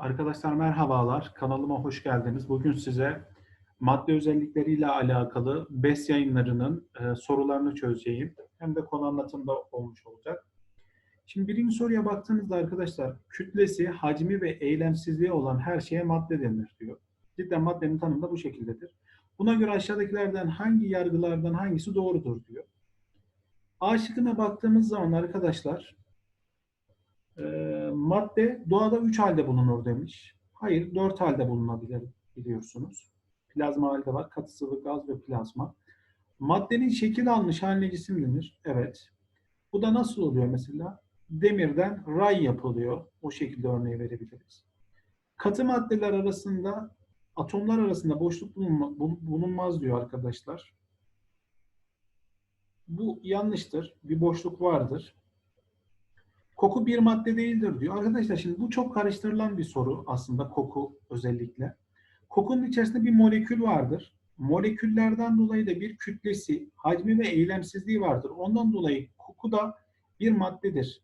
Arkadaşlar merhabalar. Kanalıma hoş geldiniz. Bugün size madde özellikleriyle alakalı BES yayınlarının e, sorularını çözeceğim. Hem de konu anlatımda olmuş olacak. Şimdi birinci soruya baktığınızda arkadaşlar kütlesi, hacmi ve eylemsizliği olan her şeye madde denir diyor. Cidden maddenin tanımı da bu şekildedir. Buna göre aşağıdakilerden hangi yargılardan hangisi doğrudur diyor. A şıkkına baktığımız zaman arkadaşlar e, madde doğada üç halde bulunur demiş. Hayır, dört halde bulunabilir biliyorsunuz. Plazma halde var, katı sıvı, gaz ve plazma. Maddenin şekil almış haline cisim denir. Evet. Bu da nasıl oluyor mesela? Demirden ray yapılıyor. O şekilde örneği verebiliriz. Katı maddeler arasında, atomlar arasında boşluk bulunma, bulunmaz diyor arkadaşlar. Bu yanlıştır. Bir boşluk vardır. Koku bir madde değildir diyor. Arkadaşlar şimdi bu çok karıştırılan bir soru aslında koku özellikle. Kokunun içerisinde bir molekül vardır. Moleküllerden dolayı da bir kütlesi, hacmi ve eylemsizliği vardır. Ondan dolayı koku da bir maddedir.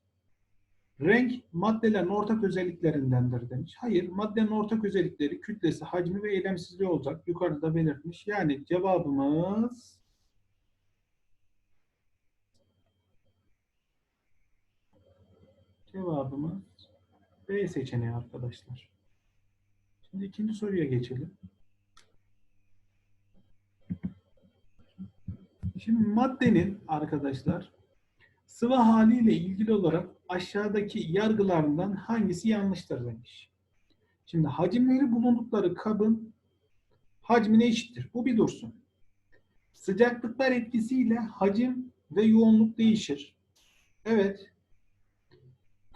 Renk maddelerin ortak özelliklerindendir demiş. Hayır, maddenin ortak özellikleri kütlesi, hacmi ve eylemsizliği olacak. Yukarıda belirtmiş. Yani cevabımız Cevabımız B seçeneği arkadaşlar. Şimdi ikinci soruya geçelim. Şimdi maddenin arkadaşlar sıvı haliyle ilgili olarak aşağıdaki yargılarından hangisi yanlıştır demiş. Şimdi hacimleri bulundukları kabın hacmine eşittir. Bu bir dursun. Sıcaklıklar etkisiyle hacim ve yoğunluk değişir. Evet,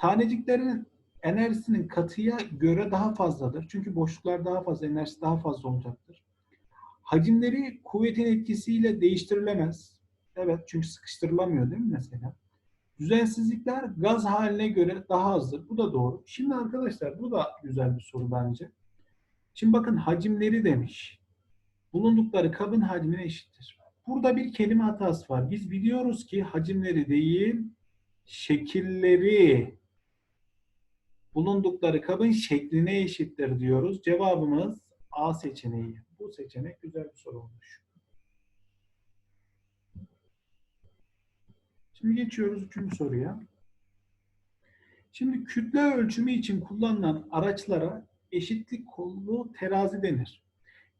Taneciklerin enerjisinin katıya göre daha fazladır. Çünkü boşluklar daha fazla, enerjisi daha fazla olacaktır. Hacimleri kuvvetin etkisiyle değiştirilemez. Evet çünkü sıkıştırılamıyor değil mi mesela? Düzensizlikler gaz haline göre daha azdır. Bu da doğru. Şimdi arkadaşlar bu da güzel bir soru bence. Şimdi bakın hacimleri demiş. Bulundukları kabın hacmine eşittir. Burada bir kelime hatası var. Biz biliyoruz ki hacimleri değil, şekilleri bulundukları kabın şekline eşittir diyoruz. Cevabımız A seçeneği. Bu seçenek güzel bir soru olmuş. Şimdi geçiyoruz üçüncü soruya. Şimdi kütle ölçümü için kullanılan araçlara eşitlik kollu terazi denir.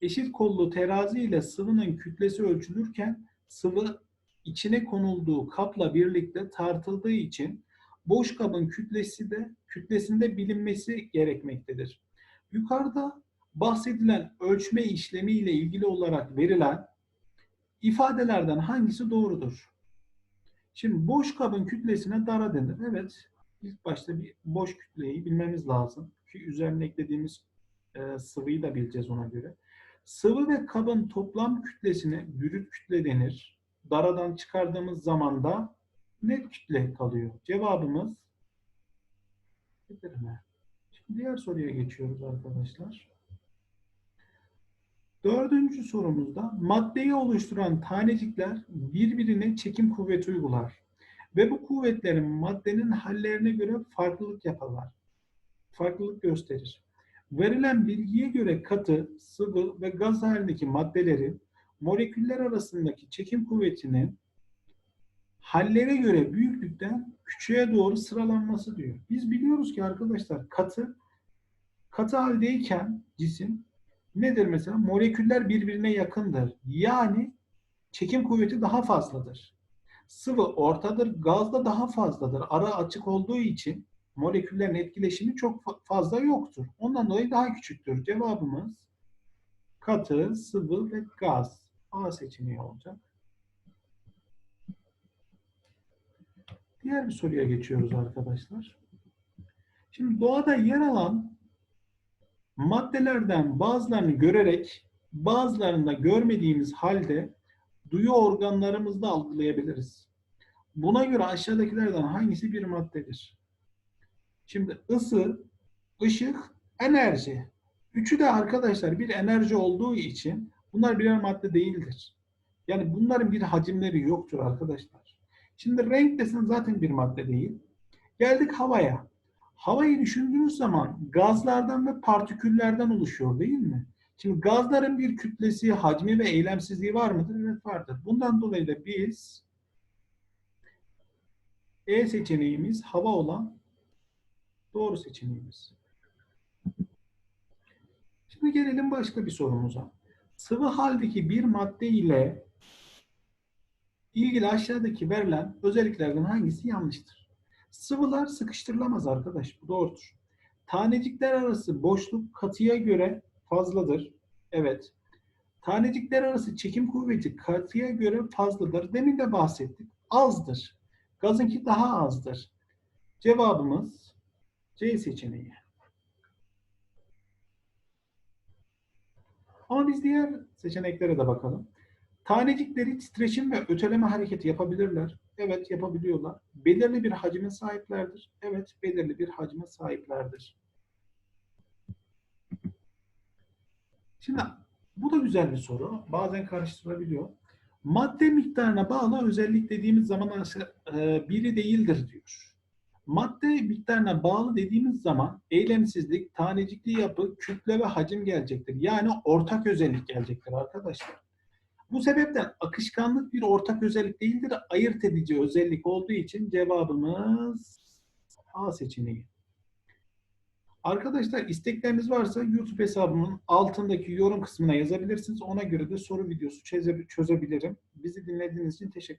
Eşit kollu terazi ile sıvının kütlesi ölçülürken sıvı içine konulduğu kapla birlikte tartıldığı için boş kabın kütlesi de kütlesinde bilinmesi gerekmektedir. Yukarıda bahsedilen ölçme işlemi ile ilgili olarak verilen ifadelerden hangisi doğrudur? Şimdi boş kabın kütlesine dara denir. Evet, ilk başta bir boş kütleyi bilmemiz lazım. Ki üzerine eklediğimiz e, sıvıyı da bileceğiz ona göre. Sıvı ve kabın toplam kütlesine bürüt kütle denir. Daradan çıkardığımız zaman da net kütle kalıyor. Cevabımız Edirne. Şimdi diğer soruya geçiyoruz arkadaşlar. Dördüncü sorumuzda maddeyi oluşturan tanecikler birbirine çekim kuvveti uygular. Ve bu kuvvetlerin maddenin hallerine göre farklılık yaparlar. Farklılık gösterir. Verilen bilgiye göre katı, sıvı ve gaz halindeki maddelerin moleküller arasındaki çekim kuvvetinin hallere göre büyüklükten küçüğe doğru sıralanması diyor. Biz biliyoruz ki arkadaşlar katı katı haldeyken cisim nedir mesela? Moleküller birbirine yakındır. Yani çekim kuvveti daha fazladır. Sıvı ortadır, gaz da daha fazladır. Ara açık olduğu için moleküllerin etkileşimi çok fazla yoktur. Ondan dolayı daha küçüktür. Cevabımız katı, sıvı ve gaz. A seçeneği olacak. Diğer bir soruya geçiyoruz arkadaşlar. Şimdi doğada yer alan maddelerden bazılarını görerek bazılarını da görmediğimiz halde duyu organlarımızda algılayabiliriz. Buna göre aşağıdakilerden hangisi bir maddedir? Şimdi ısı, ışık, enerji. Üçü de arkadaşlar bir enerji olduğu için bunlar birer madde değildir. Yani bunların bir hacimleri yoktur arkadaşlar. Şimdi renk desen zaten bir madde değil. Geldik havaya. Havayı düşündüğünüz zaman gazlardan ve partiküllerden oluşuyor değil mi? Şimdi gazların bir kütlesi, hacmi ve eylemsizliği var mıdır? Evet vardır. Bundan dolayı da biz E seçeneğimiz hava olan doğru seçeneğimiz. Şimdi gelelim başka bir sorumuza. Sıvı haldeki bir madde ile ilgili aşağıdaki verilen özelliklerden hangisi yanlıştır? Sıvılar sıkıştırılamaz arkadaş. Bu doğrudur. Tanecikler arası boşluk katıya göre fazladır. Evet. Tanecikler arası çekim kuvveti katıya göre fazladır. Demin de bahsettik. Azdır. Gazınki daha azdır. Cevabımız C seçeneği. Ama biz diğer seçeneklere de bakalım. Tanecikleri titreşim ve öteleme hareketi yapabilirler. Evet yapabiliyorlar. Belirli bir hacme sahiplerdir. Evet belirli bir hacme sahiplerdir. Şimdi bu da güzel bir soru. Bazen karıştırılabiliyor. Madde miktarına bağlı özellik dediğimiz zaman e, biri değildir diyor. Madde miktarına bağlı dediğimiz zaman eylemsizlik, tanecikli yapı, kütle ve hacim gelecektir. Yani ortak özellik gelecektir arkadaşlar. Bu sebepten akışkanlık bir ortak özellik değildir, ayırt edici özellik olduğu için cevabımız A seçeneği. Arkadaşlar istekleriniz varsa YouTube hesabımın altındaki yorum kısmına yazabilirsiniz. Ona göre de soru videosu çöze- çözebilirim. Bizi dinlediğiniz için teşekkür